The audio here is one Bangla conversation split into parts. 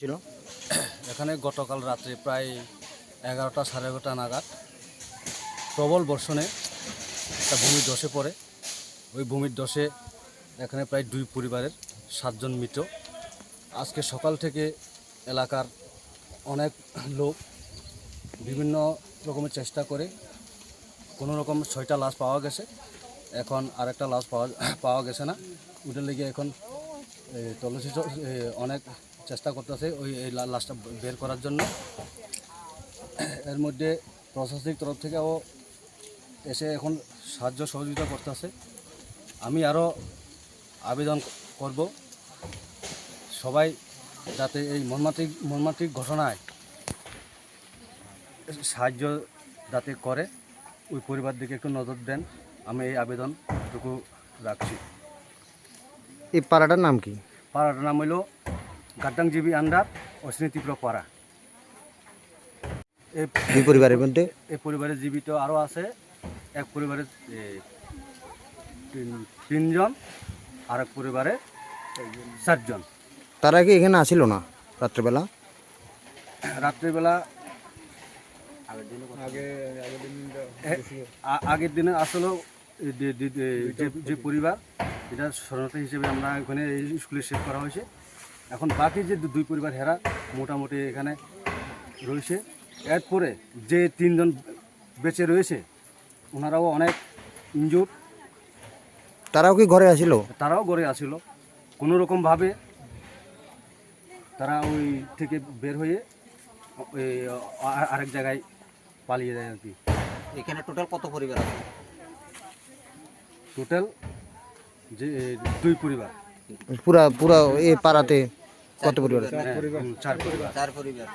ছিল। এখানে গতকাল রাত্রে প্রায় এগারোটা সাড়ে এগারোটা নাগাদ প্রবল বর্ষণে একটা ভূমির ধসে পড়ে। ওই ভূমির ধসে এখানে প্রায় দুই পরিবারের সাতজন মৃত। আজকে সকাল থেকে এলাকার অনেক লোক বিভিন্ন রকমের চেষ্টা করে কোনো রকম ছয়টা লাশ পাওয়া গেছে। এখন আরেকটা লাশ পাওয়া পাওয়া গেছে না। ওটার লেগে এখন তল্লাশি অনেক চেষ্টা করতেছে ওই এই লাশটা বের করার জন্য। এর মধ্যে প্রশাসনিক তরফ থেকেও এসে এখন সাহায্য সহযোগিতা করতেছে। আমি আরও আবেদন করব। সবাই যাতে এই মর্মান্তিক মর্মান্তিক ঘটনায় সাহায্য যাতে করে ওই পরিবার দিকে একটু নজর দেন। আমি এই আবেদনটুকু রাখছি। এই পাড়াটার নাম কি? পাড়াটার নাম হইল গাদ্দাংজীবী আন্ডার অশ্বিনী পাড়া এই পরিবারের মধ্যে? এই পরিবারে জীবিত আরও আছে। এক পরিবারে তিনজন আর এক পরিবারে চারজন। তারা কি এখানে আসিল না রাত্রেবেলা? রাত্রিবেলা আগের দিনে আসলে যে- যে- যে- যে পরিবার এটা শরণার্থী হিসেবে আমরা এখানে এই স্কুলে সেভ করা হয়েছে। এখন বাকি যে দুই পরিবার হেরা মোটামুটি এখানে রয়েছে। এরপরে যে তিনজন বেঁচে রয়েছে ওনারাও অনেক ইনজুর তারাও কি ঘরে আসিল? তারাও ঘরে আসিল। কোনো রকমভাবে তারা ওই থেকে বের হয়ে ওই আরেক জায়গায় পালিয়ে যায় আর কি। এখানে টোটাল কত পরিবার আছে? টোটাল যে দুই পরিবার। পুরা পুরা এ পাড়াতে কত পরিবার চার পরিবার। চার পরিবার।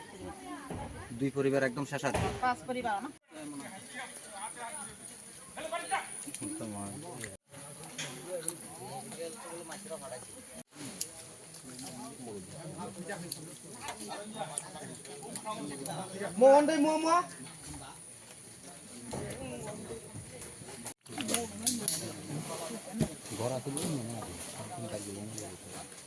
দুই পরিবার একদম শেষ আছে পাঁচ পরিবার Kali ini.